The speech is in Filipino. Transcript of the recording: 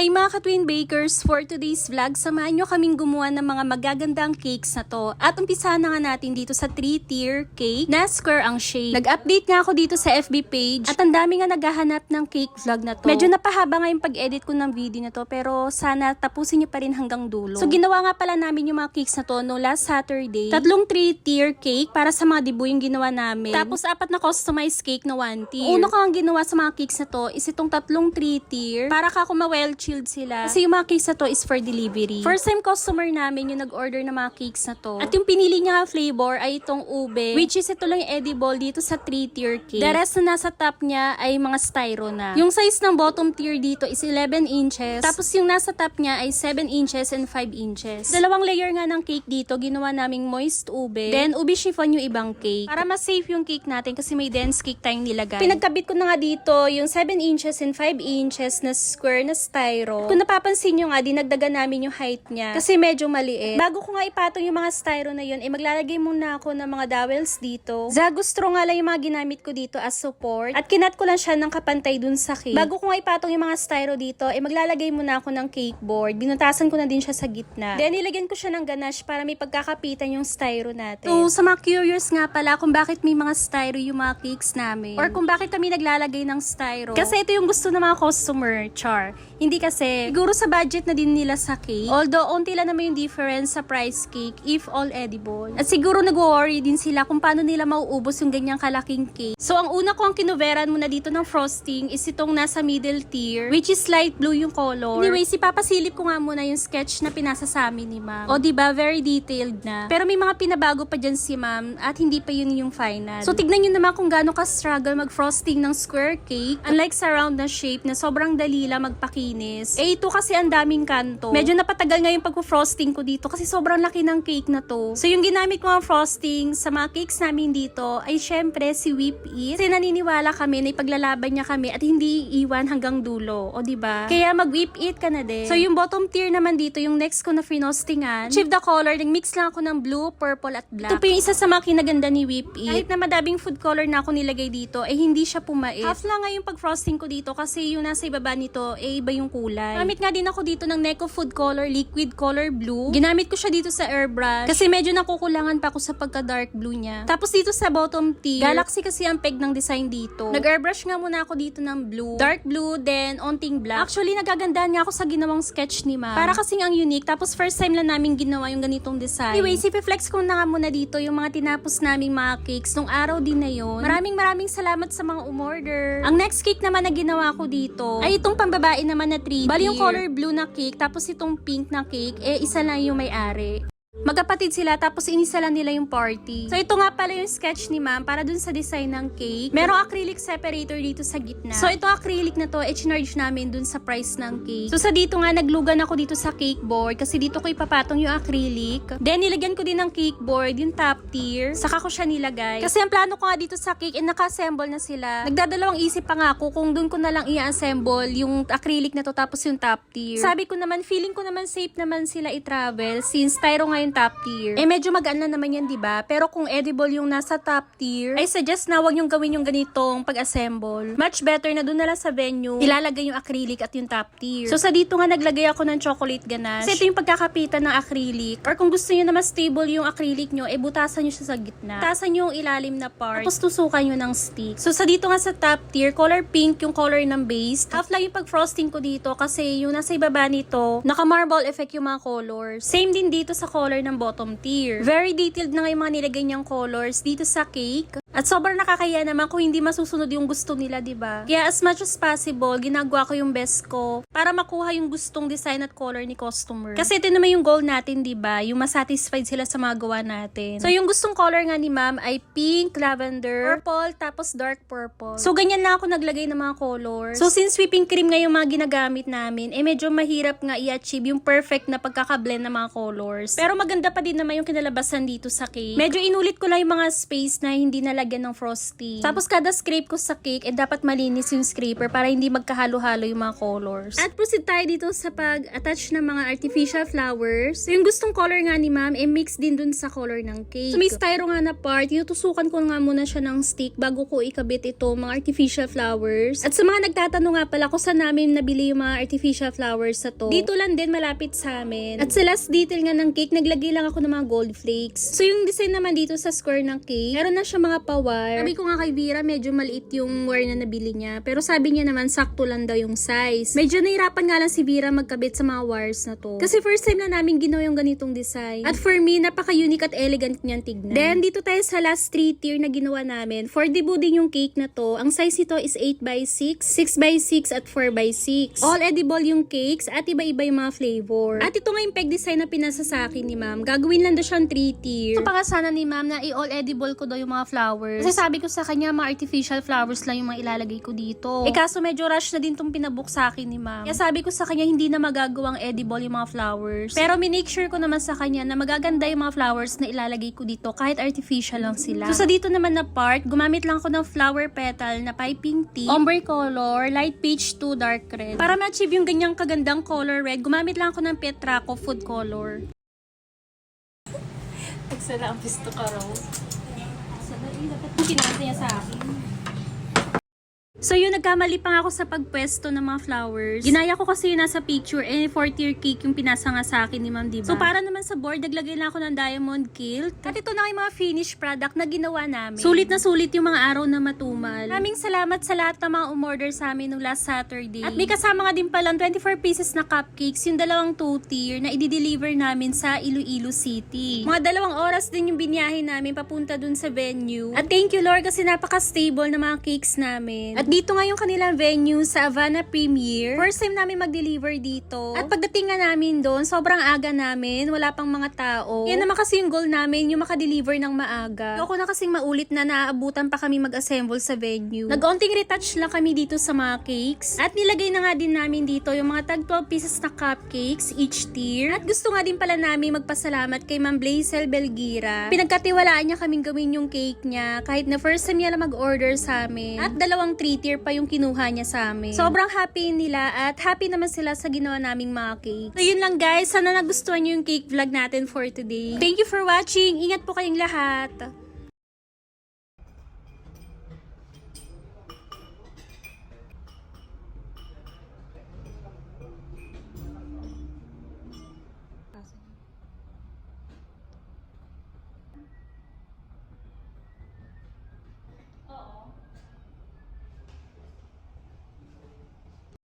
Hi mga ka-twin bakers! For today's vlog, samahan nyo kaming gumawa ng mga magagandang cakes na to. At umpisa na nga natin dito sa 3-tier cake na square ang shape. Nag-update nga ako dito sa FB page at ang dami nga naghahanap ng cake vlog na to. Medyo napahaba nga yung pag-edit ko ng video na to pero sana tapusin nyo pa rin hanggang dulo. So ginawa nga pala namin yung mga cakes na to no last Saturday. Tatlong 3-tier cake para sa mga dibu yung ginawa namin. Tapos apat na customized cake na 1 tier. Una ko ginawa sa mga cakes na to is itong tatlong 3-tier para ka kung chilled sila. Kasi yung mga cakes na to is for delivery. First time customer namin yung nag-order ng mga cakes na to. At yung pinili niya flavor ay itong ube, which is ito lang yung edible dito sa 3-tier cake. The rest na nasa top niya ay mga styro na. Yung size ng bottom tier dito is 11 inches. Tapos yung nasa top niya ay 7 inches and 5 inches. Dalawang layer nga ng cake dito, ginawa naming moist ube. Then ube chiffon yung ibang cake. Para mas safe yung cake natin kasi may dense cake tayong nilagay. Pinagkabit ko na nga dito yung 7 inches and 5 inches na square na styro. Kung napapansin nyo nga, dinagdagan namin yung height niya kasi medyo maliit. Bago ko nga ipatong yung mga styro na yun, eh maglalagay muna ako ng mga dowels dito. Zagustro nga lang yung mga ginamit ko dito as support. At kinat ko lang siya ng kapantay dun sa cake. Bago ko nga ipatong yung mga styro dito, eh maglalagay muna ako ng cake board. Binutasan ko na din siya sa gitna. Then nilagyan ko siya ng ganache para may pagkakapitan yung styro natin. So sa mga curious nga pala kung bakit may mga styro yung mga cakes namin. Or kung bakit kami naglalagay ng styro. Kasi ito yung gusto ng mga customer, char. Hindi kasi, siguro sa budget na din nila sa cake. Although, onti lang naman yung difference sa price cake if all edible. At siguro nag-worry din sila kung paano nila mauubos yung ganyang kalaking cake. So, ang una ko ang kinuveran muna dito ng frosting is itong nasa middle tier, which is light blue yung color. Anyway, si papasilip ko nga muna yung sketch na pinasa sa amin ni ma'am. O, diba, very detailed na. Pero may mga pinabago pa dyan si ma'am at hindi pa yun yung final. So, tignan nyo naman kung gaano ka-struggle mag-frosting ng square cake. Unlike sa round na shape na sobrang dali lang magpakinis. Eh, ito kasi ang daming kanto. Medyo napatagal nga yung pag-frosting ko dito kasi sobrang laki ng cake na to. So, yung ginamit ko ang frosting sa mga cakes namin dito ay syempre si Whip It. Kasi naniniwala kami na ipaglalaban niya kami at hindi iiwan hanggang dulo. O, ba? Kaya mag-Whip It ka na din. So, yung bottom tier naman dito, yung next ko na frinostingan, achieve the color, nag-mix lang ako ng blue, purple, at black. Ito po yung isa sa mga kinaganda ni Whip It. Kahit na madaming food color na ako nilagay dito, eh hindi siya pumait. Half lang nga yung pag-frosting ko dito kasi yung nasa ibaba nito, eh iba yung kulay. Gamit nga din ako dito ng Neko Food Color Liquid Color Blue. Ginamit ko siya dito sa airbrush kasi medyo nakukulangan pa ako sa pagka-dark blue niya. Tapos dito sa bottom tier, Galaxy kasi ang peg ng design dito. Nag-airbrush nga muna ako dito ng blue, dark blue, then onting black. Actually, nagagandahan nga ako sa ginawang sketch ni ma'am. Para kasing ang unique. Tapos first time lang namin ginawa yung ganitong design. Anyway, si flex ko na muna dito yung mga tinapos naming mga cakes nung araw din na yon. Maraming maraming salamat sa mga umorder. Ang next cake naman na ginawa ko dito ay itong pambabae naman na 3D. Bali yung color blue na cake tapos itong pink na cake eh isa lang yung may-ari. Magkapatid sila tapos inisa lang nila yung party. So ito nga pala yung sketch ni ma'am para dun sa design ng cake. Merong acrylic separator dito sa gitna. So ito acrylic na to, i-charge namin dun sa price ng cake. So sa dito nga naglugan ako dito sa cake board kasi dito ko ipapatong yung acrylic. Then nilagyan ko din ng cake board, yung top tier. Saka ko siya nilagay. Kasi ang plano ko nga dito sa cake, eh, naka-assemble na sila. Nagdadalawang isip pa nga ako kung dun ko na lang i-assemble yung acrylic na to tapos yung top tier. Sabi ko naman, feeling ko naman safe naman sila i-travel since styro nga yung top tier. Eh medyo magaan na naman yan, 'di ba? Pero kung edible yung nasa top tier, I suggest na wag yung gawin yung ganitong pag-assemble. Much better na doon na lang sa venue, ilalagay yung acrylic at yung top tier. So sa dito nga naglagay ako ng chocolate ganache. Kasi ito yung pagkakapitan ng acrylic. Or kung gusto niyo na mas stable yung acrylic nyo, eh butasan nyo siya sa gitna. Butasan nyo yung ilalim na part. Tapos tusukan nyo ng stick. So sa dito nga sa top tier, color pink yung color ng base. Half lang yung pag-frosting ko dito kasi yung nasa ibaba nito, naka-marble effect yung mga colors. Same din dito sa color ng bottom tier. Very detailed na nga yung mga nilagay niyang colors dito sa cake. At sobrang nakakaya naman kung hindi masusunod yung gusto nila, 'di ba? Kaya as much as possible, ginagawa ko yung best ko para makuha yung gustong design at color ni customer. Kasi ito naman yung goal natin, 'di ba? Yung masatisfied sila sa mga gawa natin. So yung gustong color nga ni ma'am ay pink, lavender, purple, tapos dark purple. So ganyan na ako naglagay ng mga colors. So since whipping cream nga yung mga ginagamit namin, eh medyo mahirap nga i-achieve yung perfect na pagkakablend ng mga colors. Pero maganda pa din naman yung kinalabasan dito sa cake. Medyo inulit ko lang yung mga space na hindi nalagyan nilagyan ng frosting. Tapos kada scrape ko sa cake, eh dapat malinis yung scraper para hindi magkahalo-halo yung mga colors. At proceed tayo dito sa pag-attach ng mga artificial flowers. So yung gustong color nga ni ma'am, eh mix din dun sa color ng cake. So may styro nga na part, tinutusukan ko nga muna siya ng stick bago ko ikabit ito, mga artificial flowers. At sa mga nagtatanong nga pala kung saan namin nabili yung mga artificial flowers sa to, dito lang din malapit sa amin. At sa last detail nga ng cake, naglagay lang ako ng mga gold flakes. So yung design naman dito sa square ng cake, meron na siya mga pa-wire. Sabi ko nga kay Vera, medyo maliit yung wire na nabili niya. Pero sabi niya naman, sakto lang daw yung size. Medyo nahirapan nga lang si Vera magkabit sa mga wires na to. Kasi first time na namin ginawa yung ganitong design. At for me, napaka-unique at elegant niyan tignan. Then, dito tayo sa last 3 tier na ginawa namin. For debut din yung cake na to. Ang size nito is 8x6, 6x6 at 4x6. All edible yung cakes at iba-iba yung mga flavor. At ito nga yung peg design na pinasa sa akin ni ma'am. Gagawin lang daw siyang 3 tier. So, baka sana ni ma'am na i-all edible ko daw yung mga flowers. Kasi sabi ko sa kanya, mga artificial flowers lang yung mga ilalagay ko dito. Eh kaso medyo rush na din tong pinabook sa akin ni ma'am. Kaya sabi ko sa kanya, hindi na magagawang edible yung mga flowers. Pero minake sure ko naman sa kanya na magaganda yung mga flowers na ilalagay ko dito kahit artificial lang sila. So sa dito naman na part, gumamit lang ako ng flower petal na piping tea, ombre color, light peach to dark red. Para ma-achieve yung ganyang kagandang color red, gumamit lang ako ng Petraco food color. Nagsala ang pisto ka raw. Dapat pinasa niya sa akin. So yun, nagkamali pa nga ako sa pagpwesto ng mga flowers. Ginaya ko kasi yung nasa picture, eh, 4 tier cake yung pinasa nga sa akin ni ma'am, diba? So para naman sa board, naglagay lang ako ng diamond kilt. At ito na yung mga finished product na ginawa namin. Sulit na sulit yung mga araw na matumal. Maraming salamat sa lahat ng mga umorder sa amin nung last Saturday. At may kasama nga din palang 24 pieces na cupcakes, yung dalawang 2 tier na i-deliver namin sa Iloilo City. Mga dalawang oras din yung binyahe namin papunta dun sa venue. At thank you Lord kasi napaka-stable na mga cakes namin. At dito nga yung kanilang venue sa Havana Premier. First time namin mag-deliver dito. At pagdating nga namin doon, sobrang aga namin. Wala pang mga tao. Yan naman kasi yung goal namin, yung makadeliver ng maaga. Ayoko na kasing maulit na naaabutan pa kami mag-assemble sa venue. Nag-onting retouch lang kami dito sa mga cakes. At nilagay na nga din namin dito yung mga tag 12 pieces na cupcakes each tier. At gusto nga din pala namin magpasalamat kay Ma'am Blazel Belgira. Pinagkatiwalaan niya kaming gawin yung cake niya kahit na first time niya lang mag-order sa amin. At dalawang 3 tier pa yung kinuha niya sa amin. Sobrang happy nila at happy naman sila sa ginawa naming mga cake. So yun lang guys, sana nagustuhan niyo yung cake vlog natin for today. Thank you for watching. Ingat po kayong lahat.